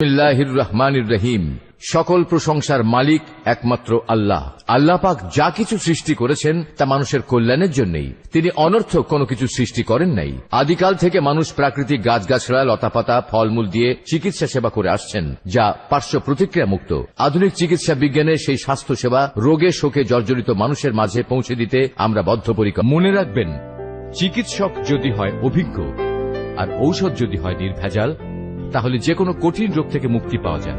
বিসমিল্লাহির রহিম সকল প্রশংসার মালিক একমাত্র আল্লাহ। আল্লাহ পাক যা কিছু সৃষ্টি করেছেন তা মানুষের কল্যাণের জন্যই। তিনি অনর্থক কোনো কিছু সৃষ্টি করেন নাই। আদিকাল থেকে মানুষ প্রাকৃতিক গাছগাছড়া, লতাপাতা, ফলমূল দিয়ে চিকিৎসা সেবা করে আসছেন, যা পার্শ্ব প্রতিক্রিয়া মুক্ত আধুনিক চিকিৎসা বিজ্ঞানে সেই স্বাস্থ্য সেবা রোগে শোকে জর্জরিত মানুষের মাঝে পৌঁছে দিতে আমরা বদ্ধপরিকর। মনে রাখবেন, চিকিৎসক যদি হয় অভিজ্ঞ, আর ঔষধ যদি হয় নির্ভেজাল তাহলে যে কোনো কঠিন রোগ থেকে মুক্তি পাওয়া যায়।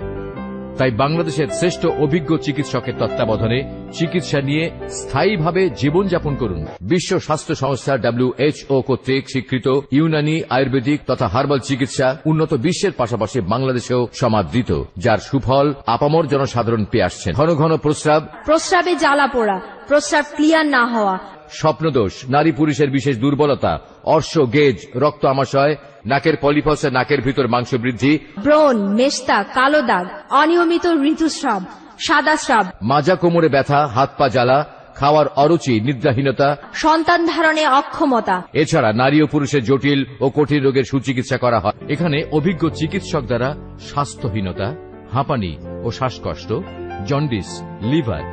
তাই বাংলাদেশের শ্রেষ্ঠ অভিজ্ঞ চিকিৎসকের তত্ত্বাবধানে চিকিৎসা নিয়ে স্থায়ীভাবে জীবনযাপন করুন। বিশ্ব স্বাস্থ্য সংস্থা ডাব্লিউএইচও কর্তৃক স্বীকৃত ইউনানি আয়ুর্বেদিক তথা হার্বাল চিকিৎসা উন্নত বিশ্বের পাশাপাশি বাংলাদেশেও সমাদৃত যার সুফল আপামর জনসাধারণ পেয়ে আসছেন। ঘন ঘন প্রস্রাব। প্রস্রাবে জ্বালা পোড়া প্রস্রাব ক্লিয়ার না হওয়া। স্বপ্নদোষ নারী পুরুষের বিশেষ দুর্বলতা অর্শ গেজ রক্ত আমাশয় নাকের পলিফসে নাকের ভিতর মাংস বৃদ্ধি। ব্রণ মেস্তা কালো দাগ অনিয়মিত ঋতুস্রাব সাদা স্রাব। মাজা কোমরে ব্যথা হাত পা জ্বালা খাওয়ার অরুচি নিদ্রাহীনতা। সন্তান ধারণে অক্ষমতা। এছাড়া নারী ও পুরুষের জটিল ও কঠিন রোগের সুচিকিৎসা করা হয়। এখানে অভিজ্ঞ চিকিৎসক দ্বারা স্বাস্থ্যহীনতা হাঁপানি ও শ্বাসকষ্ট jaundice liver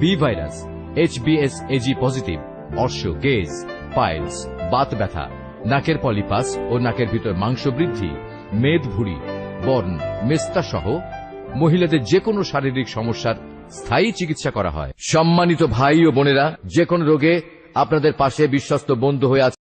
B virus H HBS AG positive অর্শ গেজ পাইলস বাত ব্যথা। নাকের পলিপাস ও নাকের ভিতর মাংস বৃদ্ধি, মেদ ভুড়ি বর্ণ মেস্তা সহ মহিলাদের যে কোনো শারীরিক সমস্যার স্থায়ী চিকিৎসা করা হয়। সম্মানিত ভাই ও বোনেরা যে কোনো রোগে আপনাদের পাশে বিশ্বস্ত বন্ধু হয়ে আছে।